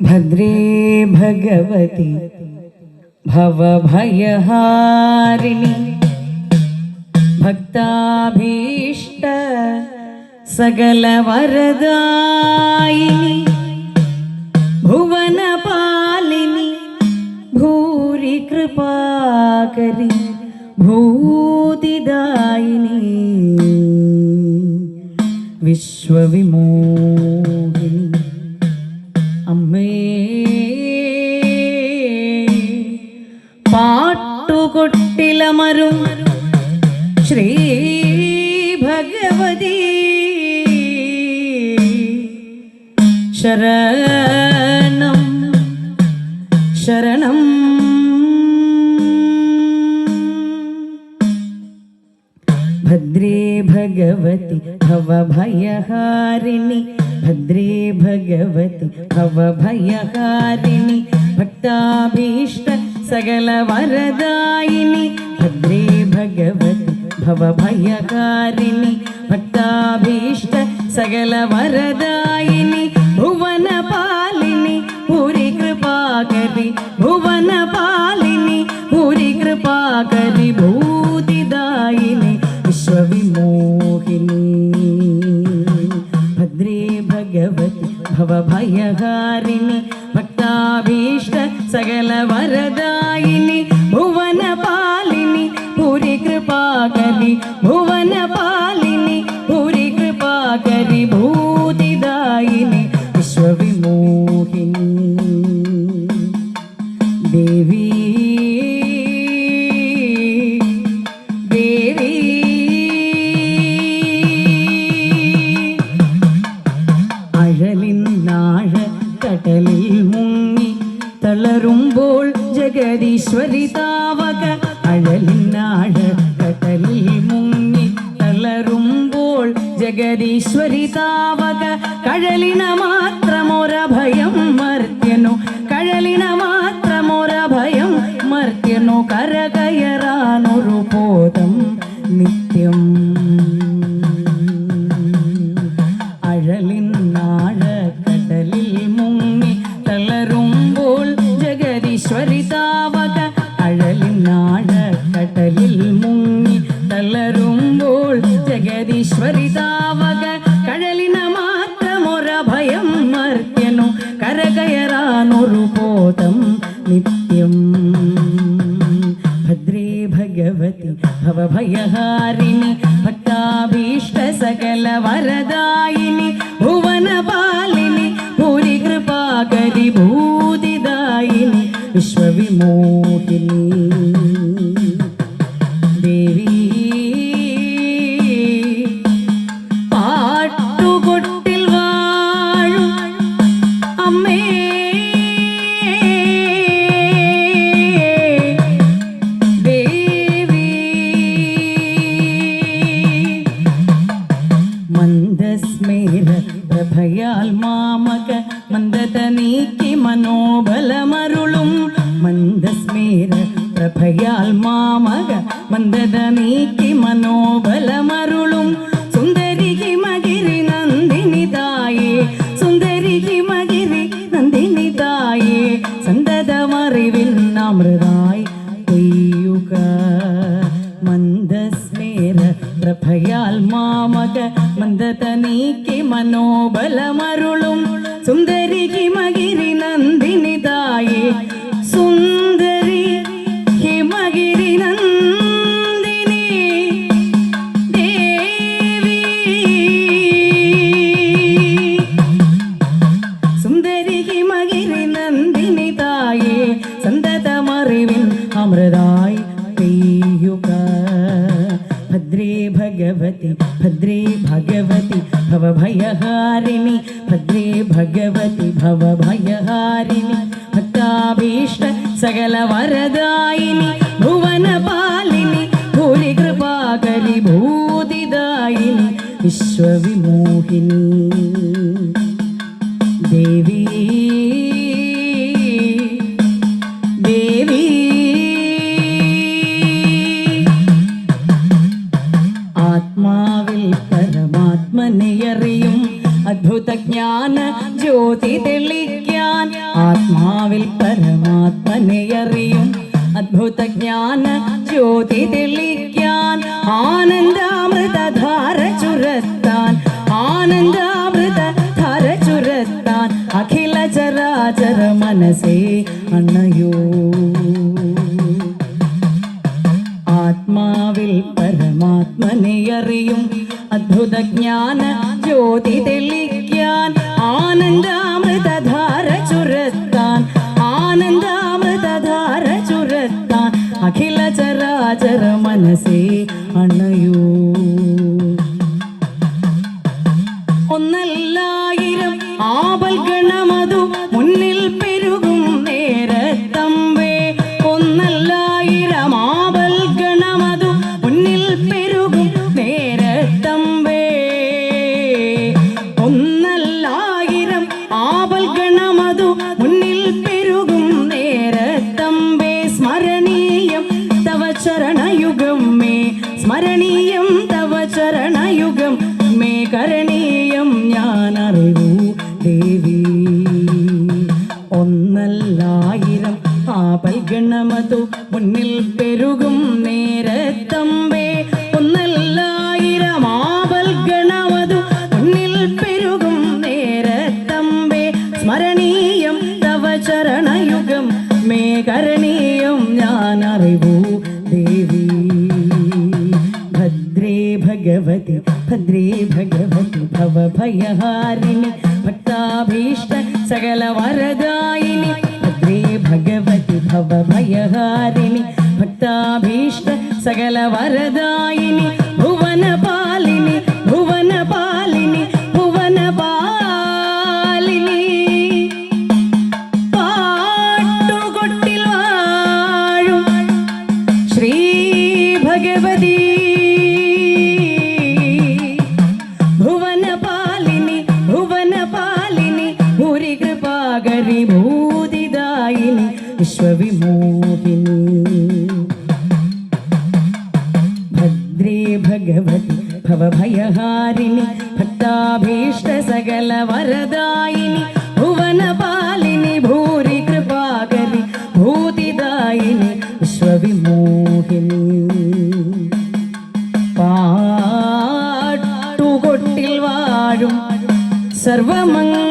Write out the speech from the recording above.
ഭദ്രേ ഭഗവതി ഭവഭയഹാരിണി ഭക്താഭീഷ്ട സകലവരദായിനി ഭുവനപാലിനി ഭൂരി കൃപാകരി ഭൂതിദായിനി പാട്ടുകൊട്ടിലമരും ശ്രീ ഭഗവതി. ശരണം ശരണം. ഭദ്രേ ഭഗവതി ഭവഭയഹാരിണി. ഭദ്രേ ഭഗവതി ഭവഭയഹാരിണി. ഭക്താഭീഷ്ട സകലവരദായിനി ഭദ്രേ ഭഗവതി ഭവഭയകാരിണി. ഭക്താഭീഷ്ട സകല വരദായിനി. ഭുവന പാലിനി ഭൂരി കൃപാകരി. ഭുവന പാലിനി ഭൂരി കൃപാകരി ഭൂതിദായിനി. വിശ്വവിമോഹിനി. ഭദ്രേ ഭഗവതി ഭവഭയകാരിണി. ഭക്താഭീഷ്ട സകലവരദായിനി ഭുവനപാലിനി ഭൂരി കൃപാകരി ഭുവനപാലിനി ಮೊದಲಿನ ബോധം നിത്യം. ഭദ്രേ ഭഗവതി ഭവഭയഹാരിണി ഭക്താഭീഷ്ട സകല വരദായിനി ഭുവനപാലിനി മന്ദത നീക്കി മനോബലമരുളും. സുന്ദരികി മകിരി നന്ദിനി തായേ സുന്ദരികി മകിരി നന്ദിനി തായേ സന്തതമറിവിൻ അമൃതായി പെയ്യുക മന്ദസ്മേര പ്രഭയാൽ മാമക മന്ദത നീക്കി മനോബലമരുളും. സുന്ദരികി മകിരി നന്ദിനി തായേ ഭഗവതി ഭവഭയഹാരിണി ഭദ്രേ ഭഗവതി ഭവഭയഹാരിണി ഭക്താഭീഷ്ട സകല വരദായിനി ഭുവനപാലിനി ഭൂരി കൃപാകരി ജ്യോതി തെളിക്കാൻ ആത്മാവിൽ പരമാത്മനെ അറിയും. അദ്ഭുത ജ്ഞാന ജ്യോതി തെളിക്കാൻ ആനന്ദാമൃതധാര ചുരത്താൻ ആനന്ദാമൃത ധാര ചുരത്താൻ അഖില ചരാചര മനസ്സേ അണയോ. ആത്മാവിൽ പരമാത്മനെ അറിയും. അദ്ഭുത ജ്ഞാന ജ്യോതി തെളിക്കാൻ ആനന്ദാമൃതധാര ചുരത്താൻ ആനന്ദാമൃതധാര ചുരത്താൻ അഖില ചരാചര മനസ്സേ ചരണയുഗം മേ സ്മരണീയം തവ ചരണയുഗം മേ കരണീയം ഞാൻ അറിവു ദേവി ഒന്നല്ലായിരം ആ പൽഗണമതു മുന്നിൽ പെരുകും നേരത്തമ്പേ भगवति भद्रे भगवति भवभयहारिणि भक्ताभीष्ट सकलवरदायिनि। भीष्ट भद्रे भगवति भवभयहारिणि भक्ताभीष्ट सकलवरदायिनि भुवनपालिनि भुवन വിശ്വവിമോഹിനി ഭദ്രേ ഭഗവതി ഭവഭയഹാരിണി ഭക്താഭീഷ്ട സകല വരദായിനി ഭുവനപാലിനി ഭൂരി കൃപാകരി ഭൂതിദായിനി വിശ്വവിമോഹിനി. പാട്ടുകൊട്ടിൽ വാഴും സർവമംഗ